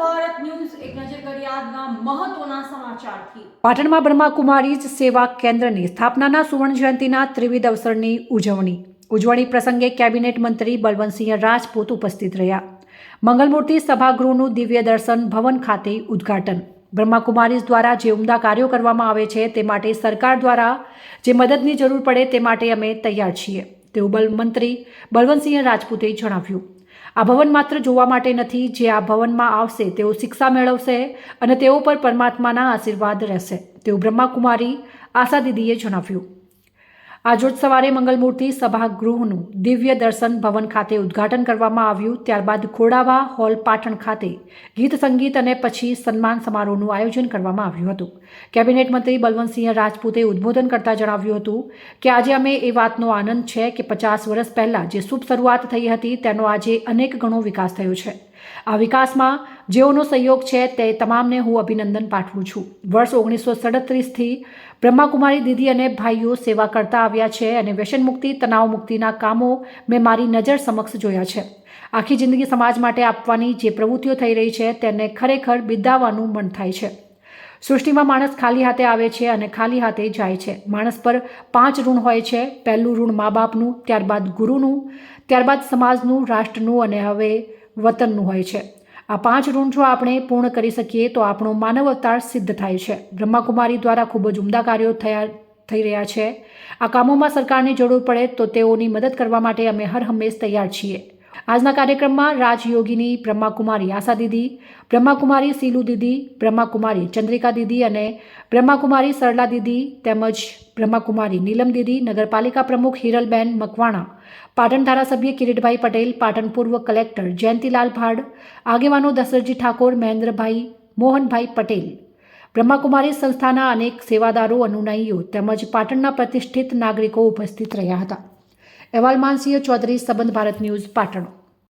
Bharat news એક નજર કરી આજના મહત્વના સમાચારથી. પાટણમાં બ્રહ્માકુમારી સેવા કેન્દ્રની સ્થાપનાના સુવર્ણ જયંતિના ત્રિવિધ અવસરની ઉજવણી. ઉજવણી પ્રસંગે કેબિનેટ મંત્રી બલવંતસિંહ રાજપૂત ઉપસ્થિત રહ્યા. મંગલમૂર્તિ સભાગૃહનું દિવ્ય દર્શન ભવન ખાતે ઉદ્ઘાટન. બ્રહ્માકુમારીઝ દ્વારા જે ઉમદા કાર્યો કરવામાં આવે છે તે માટે સરકાર દ્વારા જે મદદની જરૂર પડે તે માટે અમે તૈયાર છીએ. તેવું બલ મંત્રી બલવંતસિંહ રાજપૂતે જણાવ્યું. આ ભવન માત્ર જોવા માટે નથી, જે આ ભવનમાં આવશે તેઓ શિક્ષા મેળવશે અને તેઓ પર પરમાત્માના આશીર્વાદ રહેશે. તેવું બ્રહ્માકુમારી આશા દીદીએ જણાવ્યું. આજરોજ સવારે મંગલમૂર્તિ સભાગૃહનું દિવ્ય દર્શન ભવન ખાતે ઉદ્ઘાટન કરવામાં આવ્યું. ત્યારબાદ ખોડાવા હોલ પાટણ ખાતે ગીત, સંગીત અને પછી સન્માન સમારોહનું આયોજન કરવામાં આવ્યું હતું. કેબિનેટ મંત્રી બલવંતસિંહ રાજપૂતે ઉદ્બોધન કરતા જણાવ્યું હતું કે, આજે અમે એ વાતનો આનંદ છે કે પચાસ વર્ષ પહેલાં જે શુભ શરૂઆત થઈ હતી, તેનો આજે અનેક ગણો વિકાસ થયો છે. આ વિકાસમાં જેઓનો સહયોગ છે તે તમામને હું અભિનંદન પાઠવું છું. વર્ષ ઓગણીસો સડત્રીસથી બ્રહ્માકુમારી દીદી અને ભાઈઓ સેવા કરતા આવ્યા છે અને વ્યસન મુક્તિ, તણાવ મુક્તિના કામો મેં મારી નજર સમક્ષ જોયા છે. આખી જિંદગી સમાજ માટે આપવાની જે પ્રવૃત્તિઓ થઈ રહી છે તેને ખરેખર બિદાવવાનું મન થાય છે. સૃષ્ટિમાં માણસ ખાલી હાથે આવે છે અને ખાલી હાથે જાય છે. માણસ પર પાંચ ઋણ હોય છે. પહેલું ઋણ મા બાપનું, ત્યારબાદ ગુરુનું, ત્યારબાદ સમાજનું, રાષ્ટ્રનું અને હવે વતનનું હોય છે. આ પાંચ ઋણ જો આપણે પૂર્ણ કરી શકીએ તો આપણો માનવ અવતાર સિદ્ધ થાય છે. બ્રહ્માકુમારી દ્વારા ખૂબ જ ઉમદા કાર્યો થયા, થઈ રહ્યા છે. આ કામોમાં સરકારની જરૂર પડે તો તેઓની મદદ કરવા માટે અમે હર હંમેશ તૈયાર છીએ. આજના કાર્યક્રમમાં રાજયોગીની બ્રહ્માકુમારી આશા દીદી બ્રહ્માકુમારી સીલુ દીદી બ્રહ્માકુમારી ચંદ્રિકા દીદી અને બ્રહ્માકુમારી સરલા દીદી તેમજ બ્રહ્માકુમારી નીલમ દીદી નગરપાલિકા પ્રમુખ હિરલબેન મકવાણા, પાટણ ધારાસભ્ય કિરીટભાઈ પટેલ, પાટણ પૂર્વ કલેક્ટર જયંતિલાલ ભાડ, આગેવાનો દશરથજી ઠાકોર, મહેન્દ્રભાઈ મોહનભાઈ પટેલ, બ્રહ્માકુમારી સંસ્થાના અનેક સેવાદારો, અનુનાયીઓ તેમજ પાટણના પ્રતિષ્ઠિત નાગરિકો ઉપસ્થિત રહ્યા હતા. અહેવાલ માનસિંહ ચૌધરી સંબંધ ભારત ન્યૂઝ પાટણ.